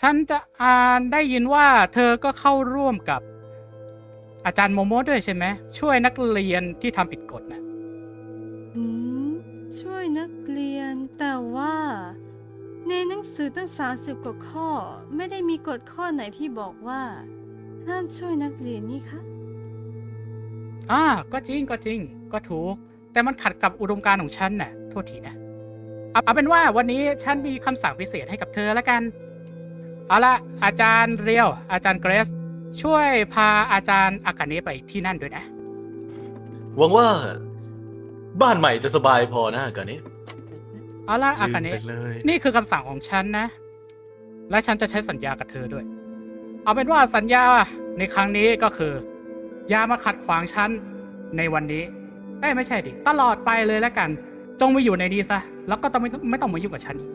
ฉันจะอ่านได้ยินว่าเธอก็เข้าร่วมกับอาจารย์โมโมด้วยใช่ไหมช่วยนักเรียนที่ทำผิดกฎนะอืมช่วยนักเรียน แต่ว่า ในหนังสือตั้ง30กว่าข้อ ไม่ได้มีกฎข้อไหนที่บอกว่าห้ามช่วยนักเรียนนี่คะอ่าก็จริงก็จริง ก็ถูก แต่มันขัดกับอุดมการณ์ของฉันน่ะโทษทีนะเอาเอาเป็นว่าวันนี้ฉันมีคำสั่งพิเศษให้กับเธอแล้วกัน เอาละอาจารย์เรียว อาจารย์เกรซช่วยพาอาจารย์อากาเนะไปที่นั่นด้วยนะ หวังว่า บ้านใหม่จะสบายพอนะกันนี้เอาละอาลืมคาไปเนะเลยนี่คือคำสั่งของฉันนะ และฉันจะใช้สัญญากับเธอด้วย เอาเป็นว่าสัญญาในครั้งนี้ก็คือ อย่ามาขัดขวางฉันในวันนี้เอ้ยไม่ใช่ดิตลอดไปเลยแล้วกัน จงมาอยู่ในนี้ซะแล้วก็ต้องไม่ต้องไม่ต้องมายุ่งกับฉันอีก